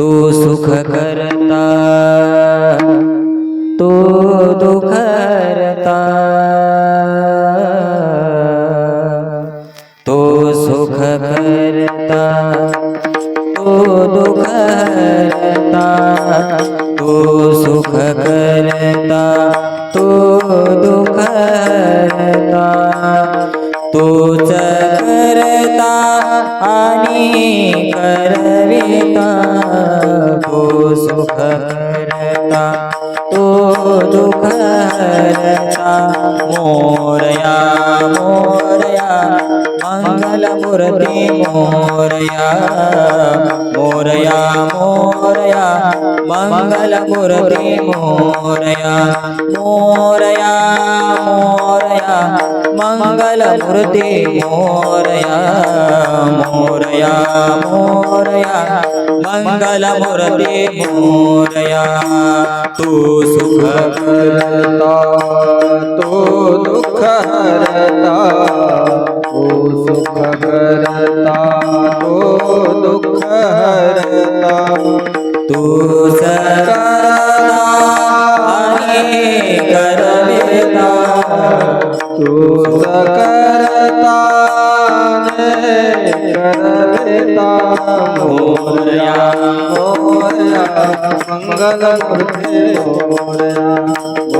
तू सुख करता तू दुख हरता सुख करता तो दुख हरता मोरया मोरया। मंगलमूर्ती मोरया मोरया मोरया। मंगलमूर्ती मोरया मोरया मोरया। मंगलमूर्ती मोरया मोरया मोरया। मंगलमूर्ती मोरया। तू सुख करता तो दुःख हरता करता तो दुःख हरता. तू करता आणि करविता. तू करता ने करविता. मोरया मोरया मंगल मूर्ती मोरया.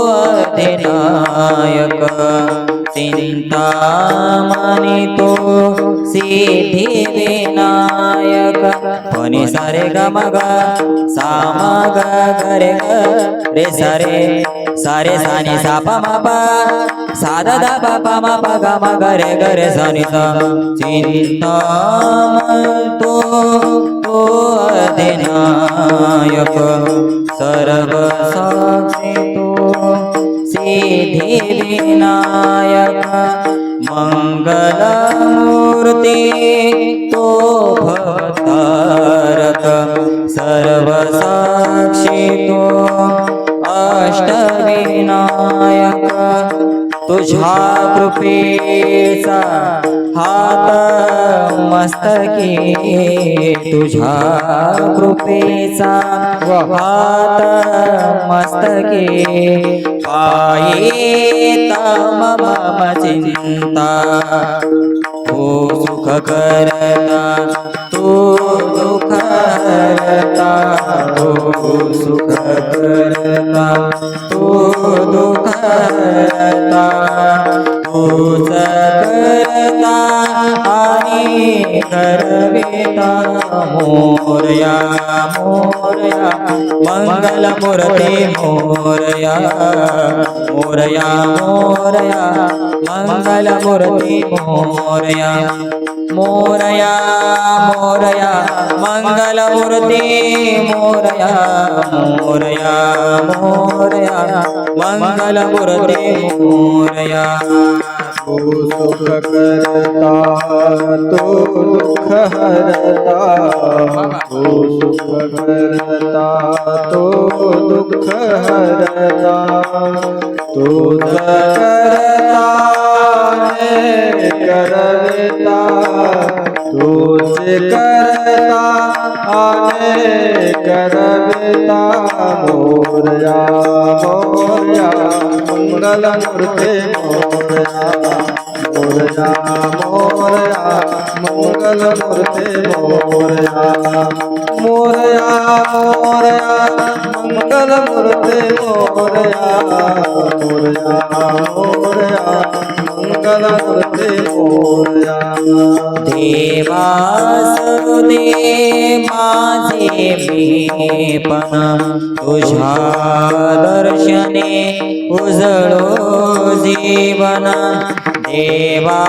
નાયક ચિંતા માની તો સિદ્ધિ વિનાયક કોની સરે ગમ ગ સામા ગ ગરે રે સરે સરે સાની સાપ મપ સાદા દા બાપા મપ ગમ ગરે ગરે સની સ ચિંતા તો અધિનાયક સર્વ सिद्धी मङ्गलमूर्ति तो भक्तारक सर्व साक्षी तो अष्टविनायक तुझा कृपेचा हात मस्तकी तुझ्या कृपेचा हात मस्तकी पायी तम मम चिंता हो सुख करता तू दुख करता हो सुख करता तू दुख करता. तूच करता आणि करविता मोरया मोरया मंगलमूर्ती मोरया मोरया मोरया मंगलमूर्ती मोरया. मोरया मोरया मंगलमूर्ती मोरया मोरया मोरया मंगलमूर्ती मोरया। तो सुख करता तो दुःख हरता। तो सुख करता तो दुःख हरता। करता ने करविता तुझे करता आने करविता मोरया मोरया मंगल मूर्ते मोरया मोरया मोरया मंगल मूर्ते मोरया मोरया मोरया मंगल मूर्ते मोरया मोरया मोरया मंगल मूर्ते मोरया देवासुदे माझे मी पण तुझ्या दर्शने उजळो जीवन देवा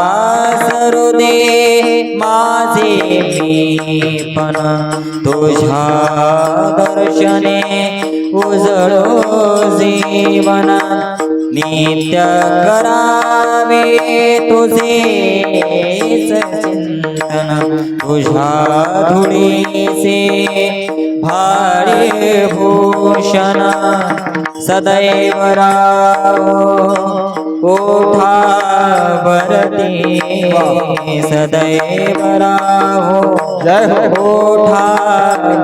सरुदे माझे मी पण. तुझ्या दर्शने उजळो जीवन. नित्य करावे तुझे चिंतन तुझ्या धुळीचे भाडे भूषण सदैव ओठावरती सदैव राहो। जय ओठावरती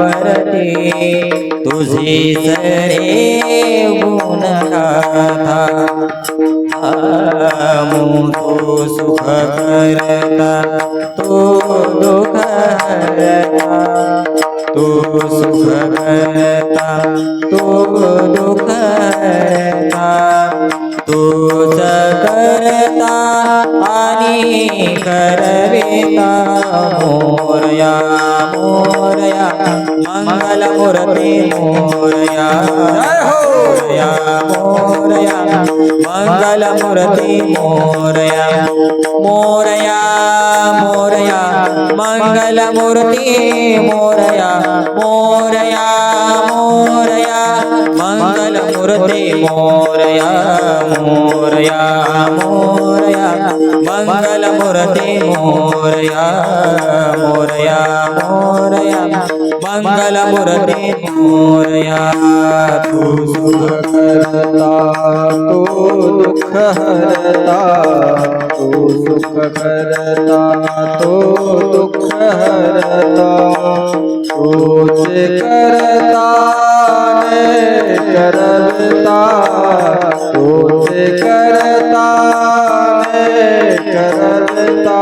तुझी सरे गुण गाथा मो तो सुख करता तो दुःख हरता तो सुख करता तो दुःख हरता तूच करता आणि करविता मोरया मोरया मंगल मूर्ती मोरया मोरया मोरया मंगल मूर्ती मोरया मोरया मोरया। मंगल मूर्ती मोरया। मोरया। मोरया मंगल मूर्ती मोरया मोरया मोरया मंगल मूर्ती मोरया मोरया मोरया मंगल मूर्ती मोरया। तू सुख करता तो दुःख हरता, तू सुख करता तो दुःख हरता तूचे करता। करता तूचे करता ने करता